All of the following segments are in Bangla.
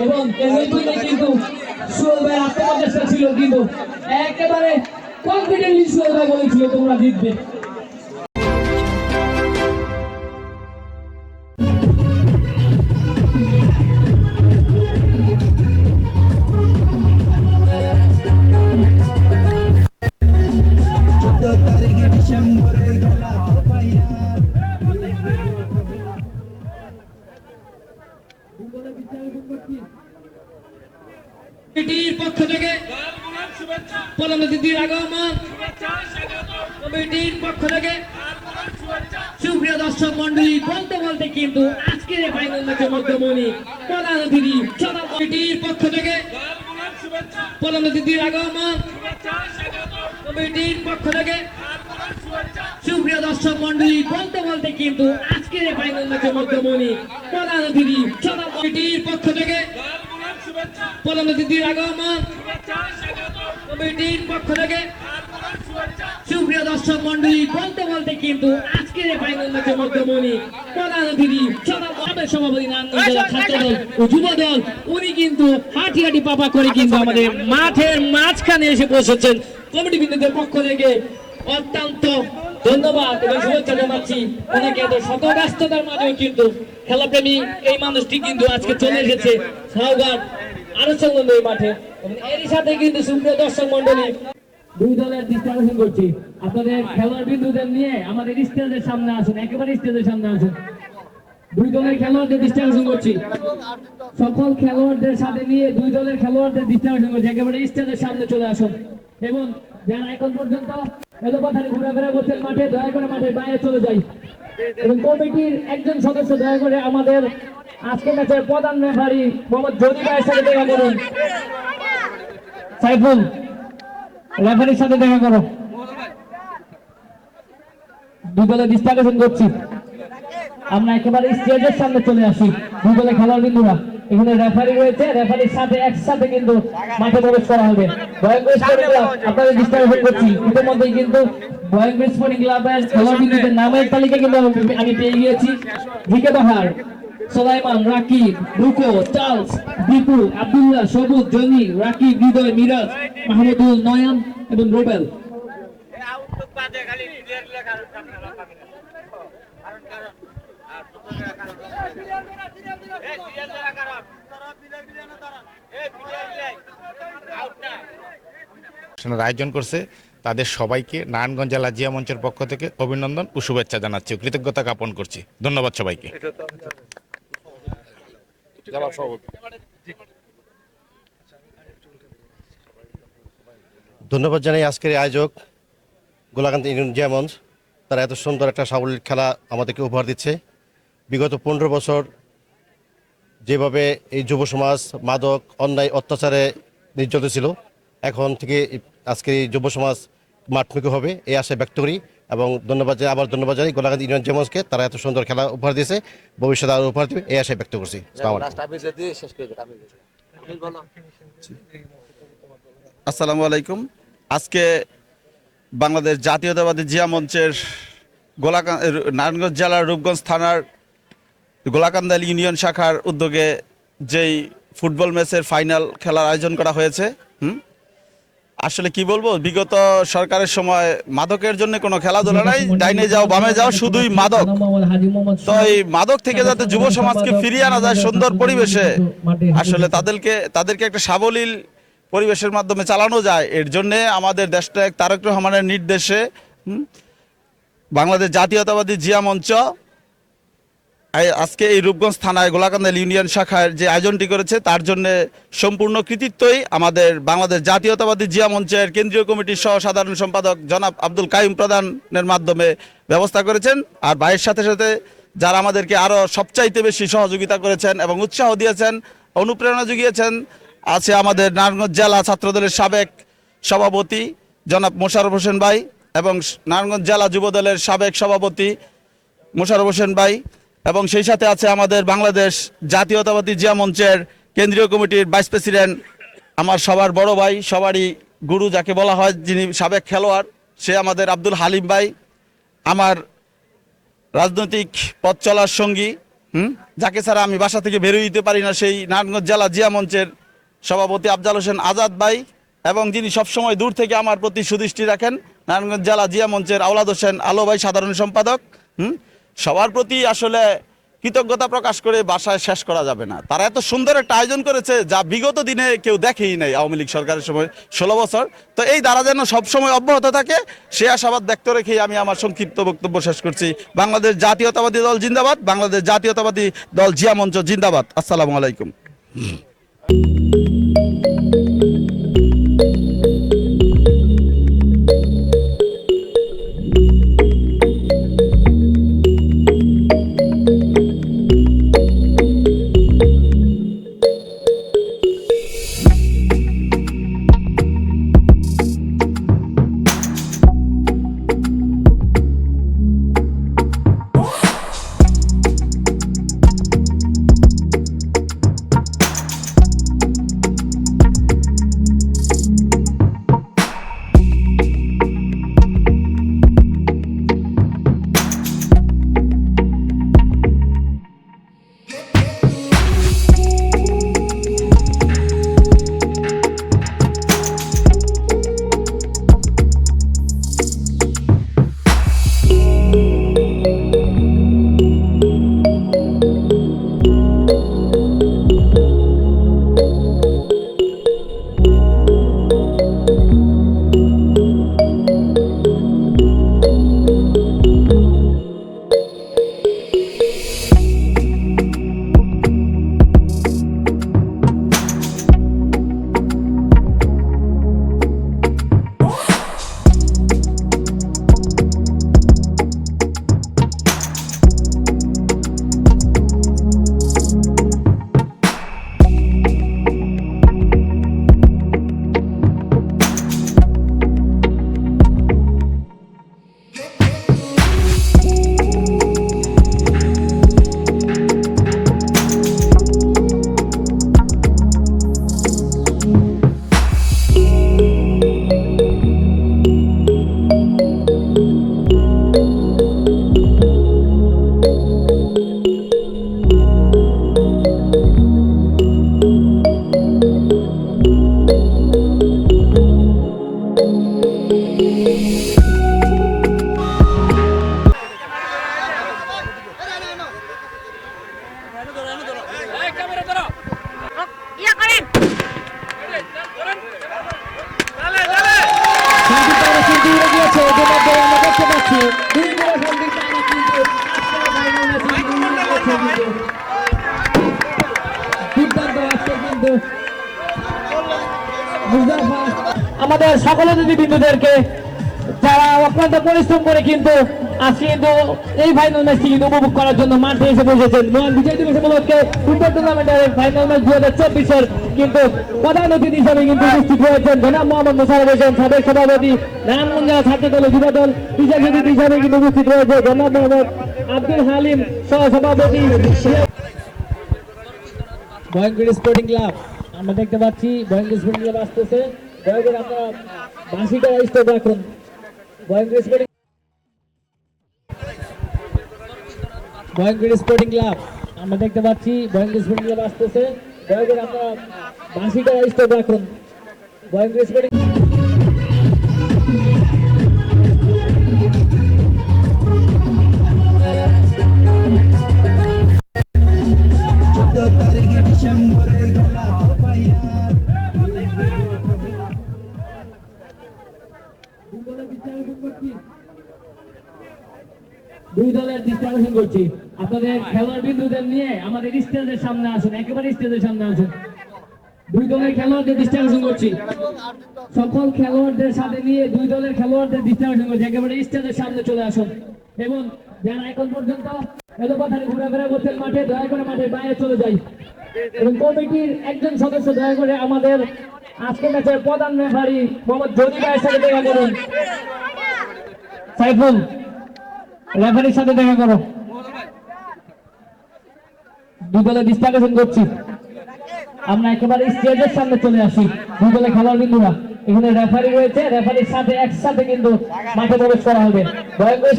এবং এমনিতে কিন্তু সুয়েল ভাই আত্মপ্রচেষ্টা ছিল কিন্তু একেবারে কনফিডেন্টলি ভাই বলেছিল তোমরা জিতবে। কমিটির পক্ষ থেকে প্রধান অতিথির আগমন। কমিটির পক্ষ থেকে সুপ্রিয় দর্শক মন্ডলী বলতে বলতে কিন্তু আজকের এই ফাইনাল ম্যাচের মধ্যমণি প্রধান অতিথি কমিটির পক্ষ থেকে প্রধান অতিথির আগমন। কমিটির পক্ষ থেকে সুপ্রিয় দর্শক মন্ডলী বলতে বলতে কিন্তু আজকের এই ফাইনাল ম্যাচের মধ্যমণি প্রধান অতিথি কমিটির পক্ষ থেকে আগমন কমিটির পক্ষ থেকে সুপ্রিয় দর্শক মন্ডলী বলতে বলতে কিন্তু আজকের ফাইনাল মধ্যমণি সভাপতি নারায়ণগঞ্জ জেলা ছাত্র দল ও যুব দল, উনি কিন্তু হাঁটি হাঁটি পাপা করে কিন্তু আমাদের মাঠের মাঝখানে এসে পৌঁছেছেন। কমিটি বিন্দুদের পক্ষ থেকে অত্যন্ত ধন্যবাদ এবং শুভেচ্ছা জানাচ্ছি। ওনাকে এত শত ব্যস্ততার মাঝেও কিন্তু খেলাপ্রেমী এই মানুষটি কিন্তু আজকে চলে এসেছে সাউঘাট আরও সংলগ্ন এই মাঠে। এরই সাথে কিন্তু সুপ্রিয় দর্শক মন্ডলী দুই দলের দৃষ্টি করছি। আপনাদের খেলোয়াড় বিন্দুদের নিয়ে আমাদের স্টেজের সামনে আসুন, একেবারে স্টেজের সামনে আসুন। দুই দলের খেলোয়াড়দের দৃষ্টি করছি। সকল খেলোয়াড়দের সাথে নিয়ে দুই দলের খেলোয়াড়দের আকর্ষণ করছি। একেবারে স্টেজের সামনে চলে আসুন। এবং যারা এখন পর্যন্ত এলোপাথারি করছেন মাঠে, দয়া করে মাঠের বাইরে চলে যাই। এবং কমিটির একজন সদস্য দয়া করে আমাদের আজকে ম্যাচের প্রধান রেফারি মোহাম্মদ সাথে দেখা করুন। সাইফুল রেফারির সাথে দেখা করো। দৃষ্টি আকর্ষণ করছি। আমরা একেবারে স্টেজের সামনে চলে আসি। দুই দলে খেলোয়াড় বিন্দুরা। এখানে রেফারি রয়েছে রেফারির সাথে, একসাথে কিন্তু মাঠে প্রবেশ করা হবে। ভয়ঙ্কর স্পোর্টিং ক্লাব আপনাদের আকর্ষণ করছি। ইতিমধ্যেই কিন্তু ভয়ঙ্কর স্পোর্টিং ক্লাবের খেলোয়াড় বিন্দুদের নামের তালিকা কিন্তু আমি- পেয়ে গিয়েছি। ভিকে বাহার, সোলাইমান, রাকিব, রুকো, চার্লস বিপুল আব্দুল্লাহ, সবুজ, জনি, রাকিব, হৃদয়, মিরাজ, মাহমুদুল নয়ন এবং রুবেল বাদে খালি ক্লিয়ার লেখা সামনে রাখা কারণ কারণ আর ক্লিয়ার কারণ এই ক্লিয়ার লেখা কারণ তারা বিলে বিলে না তারা এই ক্লিয়ার লেখ আউট না অনুষ্ঠানের আয়োজন করছে। তাদের সবাইকে নারায়ণগঞ্জ জেলা জিয়া মঞ্চের পক্ষ থেকে অভিনন্দন ও শুভেচ্ছা জানাচ্ছি। কৃতজ্ঞতা জ্ঞাপন করছি। ধন্যবাদ সবাইকে। ধন্যবাদ জানাই আজকের আয়োজক গোলাকান্ত ইউনিয়ন জিয়ামঞ্চ তারা এত সুন্দর একটা সাবলীল খেলা আমাদেরকে উপহার দিচ্ছে। বিগত পনেরো বছর যেভাবে এই যুব সমাজ মাদক অন্যায় অত্যাচারে নির্যাতিত ছিল এখন থেকে এই যুব সমাজ মাঠমুখী হবে এই আশায় ব্যক্ত করি এবং ধন্যবাদ জানাই আবার ধন্যবাদ জানাই গোলাকান্ত ইউনিয়ন জিয়ামঞ্চকে তারা এত সুন্দর খেলা উপহার দিয়েছে ভবিষ্যতে আরও উপহার দেবে এই আশায় ব্যক্ত করছি। আসসালামু আলাইকুম। আসসালামু আলাইকুম। আজকে বাংলাদেশ জাতীয়তাবাদী জিয়া মঞ্চের গোলাকান্দ নারায়ণগঞ্জ জেলার রূপগঞ্জ থানার গোলাকান্দাল ইউনিয়ন শাখার উদ্যোগে যেই ফুটবল ম্যাচের ফাইনাল খেলার আয়োজন করা হয়েছে হুম? আসলে কি বলব, বিগত সরকারের সময় মাদকের জন্য কোনো খেলাধুলা নাই, ডাইনে যাও, বামে যাও, শুধুই মাদক। তো এই মাদক থেকে যাতে যুব সমাজকে ফিরিয়ে আনা যায় সুন্দর পরিবেশে, আসলে তাদেরকে তাদেরকে একটা সাবলীল পরিবেশের মাধ্যমে চালানো যায়। এর জন্য আমাদের দেশটা এক তারক রহমানের নির্দেশে বাংলাদেশ জাতীয়তাবাদী জিয়া মঞ্চ আজকে এই রূপগঞ্জ থানায় গোলাকান্দাল ইউনিয়ন শাখার যে আয়োজনটি করেছে, তার জন্য সম্পূর্ণ কৃতিত্বই আমাদের বাংলাদেশ জাতীয়তাবাদী জিয়া মঞ্চের কেন্দ্রীয় কমিটির সহ সাধারণ সম্পাদক জনাব আব্দুল কাইম প্রধানের মাধ্যমে ব্যবস্থা করেছেন। আর ভাইয়ের সাথে সাথে যারা আমাদেরকে আরও সবচাইতে বেশি সহযোগিতা করেছেন এবং উৎসাহ দিয়েছেন, অনুপ্রেরণা জুগিয়েছেন, আছে আমাদের নারায়ণগঞ্জ জেলা ছাত্রদলের সাবেক সভাপতি জনাব মোশারফ হোসেন ভাই এবং নারায়ণগঞ্জ জেলা যুবদলের সাবেক সভাপতি মোশারফ হোসেন ভাই। এবং সেই সাথে আছে আমাদের বাংলাদেশ জাতীয়তাবাদী জিয়া মঞ্চের কেন্দ্রীয় কমিটির ভাইস প্রেসিডেন্ট, আমার সবার বড় ভাই, সবারই গুরু যাকে বলা হয়, যিনি সাবেক খেলোয়াড়, সে আমাদের আব্দুল হালিম ভাই, আমার রাজনৈতিক পথ চলার সঙ্গী, হুম? যাকে ছাড়া আমি বাসা থেকে বেরোয় দিতে পারি না, সেই নারায়ণগঞ্জ জেলা জিয়া মঞ্চের সভাপতি আফজাল হোসেন আজাদ ভাই এবং যিনি সবসময় দূর থেকে আমার প্রতি সুদৃষ্টি রাখেন, নারায়ণগঞ্জ জেলা জিয়া মঞ্চের আওলাদ হোসেন আলো ভাই, সাধারণ সম্পাদক, হুম? সবার প্রতি আসলে কৃতজ্ঞতা প্রকাশ করে বাসায় শেষ করা যাবে না। তারা এত সুন্দর একটা আয়োজন করেছে যা বিগত দিনে কেউ দেখেই নাই আওয়ামী লীগ সরকারের সময় ষোলো বছর। তো এই দ্বারা যেন সবসময় অব্যাহত থাকে, সে আশাবাদ ব্যক্ত রেখেই আমি আমার সংক্ষিপ্ত বক্তব্য শেষ করছি। বাংলাদেশ জাতীয়তাবাদী দল জিন্দাবাদ, বাংলাদেশ জাতীয়তাবাদী দল জিয়া মঞ্চ জিন্দাবাদ। আসসালামু আলাইকুম। আমাদের সকলে যদি বিন্দুদেরকে যারা অক্লান্ত পরিশ্রম করে কিন্তু আজকে কিন্তু এই ফাইনাল ম্যাচটি কিন্তু উপভোগ করার জন্য মাঠে এসে বসেছেন। বিজয় দিবস উপলক্ষে ফুটবল টুর্নামেন্টের ফাইনাল ম্যাচ দু হাজার চব্বিশের কিন্তু প্রধান অতিথি হিসেবে কিন্তু উপস্থিত রয়েছেন জনাব মোহাম্মদ মোশারফ হোসেন, সাবেক সভাপতি নারায়ণগঞ্জ ছাত্র দল, যুব দল বিশেষ অতিথি হিসেবে কিন্তু উপস্থিত রয়েছে জনাব মোহাম্মদ আব্দুল হালিম সহ সভাপতি ভয়ঙ্কর স্পোর্টিং ক্লাব আমরা দেখতে পাচ্ছি ভয়ঙ্কর স্পোর্টিং ক্লাব আসতেছে। দয়া করে বাঁশিটা স্টপ রাখুন ভয়ঙ্কর স্পোর্টিং ভয়ঙ্কর স্পোর্টিং ক্লাব আমরা দেখতে পাচ্ছি ভয়ঙ্কর স্পোর্টিং ক্লাব আসতেছে। দয়া করে আপনারা বাঁশিটা রাখুন ভয়ঙ্কর স্পোর্টিং দুই দলের ডিস্ট্রাকশন করছি। আপনাদের খেলোয়াড় বিন্দুদের নিয়ে আমাদের স্টেজের সামনে আসুন, একেবারে স্টেজের সামনে আসুন। দুই দলের খেলোয়াড়দের ডিস্ট্রাকশন করছি। সকল খেলোয়াড়দের সাথে নিয়ে দুই দলের খেলোয়াড়দের ডিস্ট্রাকশন করছি, একেবারে স্টেজের সামনে চলে আসুন। এবং যারা এখন পর্যন্ত এত কথা ঘোরাফেরা করছেন মাঠে, দয়া করে মাঠে বাইরে চলে যাই। এবং কমিটির একজন সদস্য, দয়া করে আমাদের আজকে ম্যাচের প্রধান রেফারি মোহাম্মদ জনি ভাইয়ের সাথে দেখা করুন। সাইফুল। রেফারির সাথে দেখা করো। দুই দলে ডিস্ট্রাকশন করছি। আমরা একেবারে স্টেজের সামনে চলে আসি। দুই দলে খেলোয়াড় বিন্দুরা। এখানে রেফারি রয়েছে। রেফারির সাথে, একসাথে কিন্তু মাঠে প্রবেশ করা হবে। ভয়ঙ্কর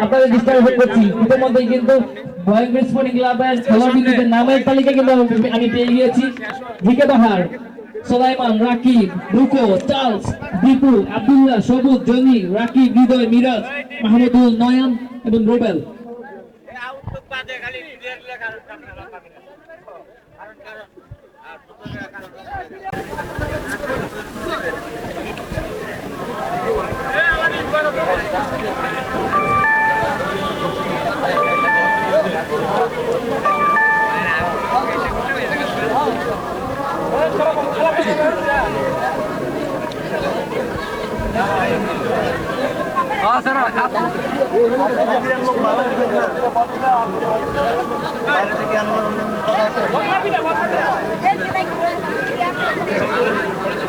আপনাদের করছি। ইতিমধ্যেই কিন্তু ভয়ঙ্কর স্পোর্টিং ক্লাবের খেলোয়াড়দের নামের তালিকা কিন্তু আমি- পেয়ে গিয়েছি। সোলাইমান রাকিব রুকো চার্লস দীপু আব্দুল্লাহ সবুজ জনি রাকিব হৃদয় মিরাজ মাহমুদুল নয়ন এবং রুবেল এই আউটলুক বাদে খালি প্লেয়ারগুলো কারণ আপনারা পাবেন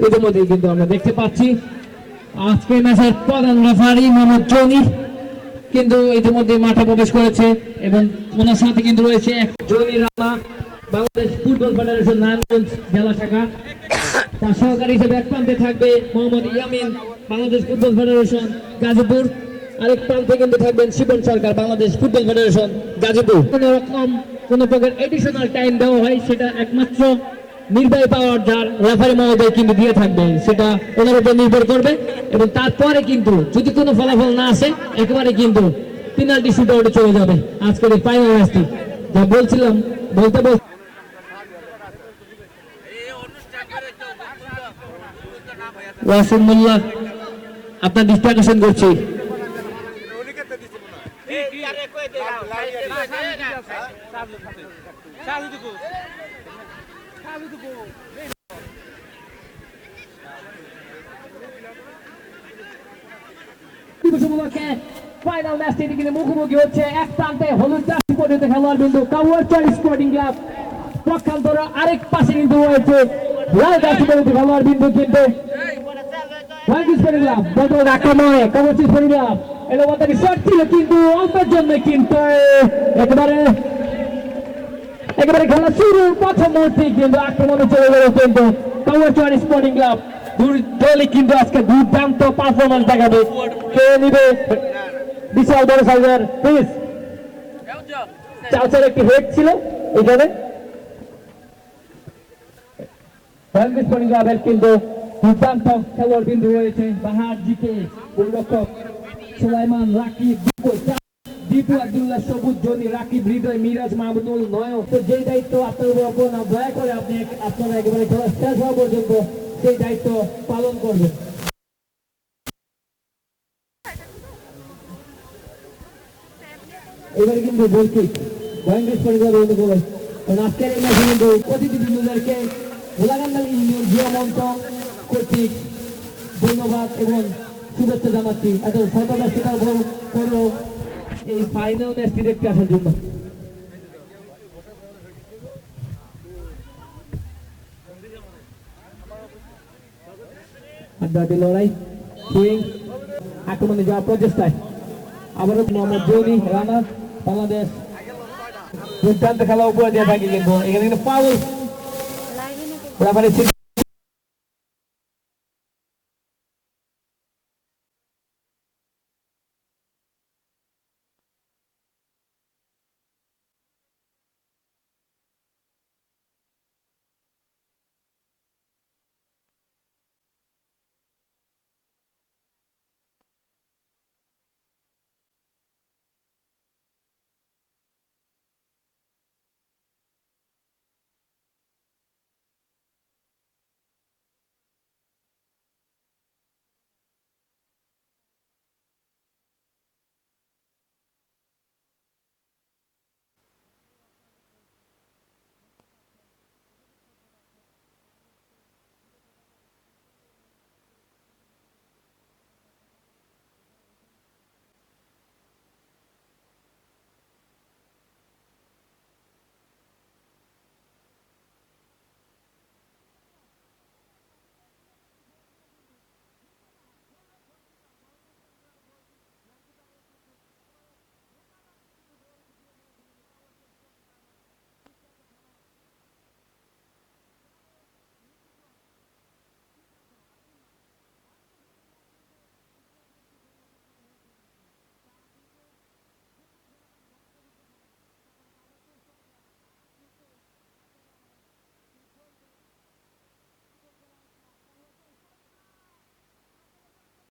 ফুটবলের কিন্তু আমরা দেখতে পাচ্ছি, আজকে ম্যাচের প্রধান রেফারি মোহাম্মদ জনি কিন্তু ইতিমধ্যে মাঠে প্রবেশ করেছে এবং ওনার সাথে কিন্তু রয়েছে এক জনি রানা, বাংলাদেশ ফুটবল ফেডারেশন নারায়ণগঞ্জ জেলা শাখা। তার সহকারী হিসেবে এক প্রান্তে থাকবে মোহাম্মদ ইয়ামিন, বাংলাদেশ ফুটবল ফেডারেশন গাজীপুর। আরেক প্রান্তে কিন্তু থাকবেন শিবন সরকার, বাংলাদেশ ফুটবল ফেডারেশন গাজীপুর। রকম কোন প্রকার এডিশনাল টাইম দেওয়া হয়, সেটা একমাত্র নির্বাহী পাওয়ার যার রেফারি মহোদয় কিন্তু দিয়ে থাকবে, সেটা ওনার উপর নির্ভর করবে এবং তারপরে কিন্তু যদি কোনো ফলাফল না আসে, একেবারে কিন্তু পেনাল্টি শুট আউটে চলে যাবে। আজকের এই ফাইনাল ম্যাচটি যা বলছিলাম, বলতে বল ওয়াসিম মোল্লা, আপনার আকর্ষণ করছি এই প্লেয়ারে কই দেখাও দিবস উপলক্ষে ফাইনাল ম্যাচটি কিন্তু মুখোমুখি হচ্ছে। এক প্রান্তে হলুদ জার্সি পরিহিত খেলোয়াড় বিন্দু কাউয়ারচর স্পোর্টিং ক্লাব পক্ষান্তর আরেক পাশে কিন্তু রয়েছে লাল জার্সি পরিহিত খেলোয়াড় বিন্দু কিন্তু। আক্রমণে কাউয়ারচর স্পোর্টিং ক্লাব এলো মাতারি শট ছিল কিন্তু অল্পের জন্য কিন্তু একেবারে একেবারে খেলা শুরুর প্রথম মুহূর্তে কিন্তু আক্রমণে চলে গেল কিন্তু কাউয়ারচর স্পোর্টিং ক্লাব দুই দলই কিন্তু আজকে দুর্দান্ত পারফরমেন্স দেখাবে। কে নিবে? বিশাল বড় সাইজের প্লিজ চালচার একটি হেড ছিল এখানে। রণবীর স্পোর্টিং ক্লাবের কিন্তু দুর্দান্ত খেলোয়াড় বিন্দু রয়েছে, বাহার জিকে গোলরক্ষক সুলাইমান রাকিব দীপু আব্দুল্লাহ সবুজ জনি রাকিব হৃদয় মিরাজ মাহমুদুল নয় তো যেই দায়িত্ব আপনার উপর অর্পণ, দয়া করে আপনি আপনারা একেবারে খেলা শেষ হওয়া পর্যন্ত সেই দায়িত্ব পালন করবেন। এবারে কিন্তু বলছি ভয়ঙ্কর পরিবার বলে কারণ আজকের এই ম্যাচে কিন্তু অতিথি বিন্দুদেরকে গোলাকান্দাল ইউনিয়ন জিয়া মঞ্চ কর্তৃক ধন্যবাদ এবং শুভেচ্ছা জানাচ্ছি। এত সততা স্বীকার করো এই ফাইনাল ম্যাচটি দেখতে আসার জন্য। আড্ডাটি লড়াই সুইং আক্রমণে যাওয়া প্রচেষ্টায়। আবারও মোহাম্মদ জনি রানা বাংলাদেশ। দুর্দান্ত খেলা উপরে দিয়ে থাকে কিন্তু এখানে কিন্তু পাউল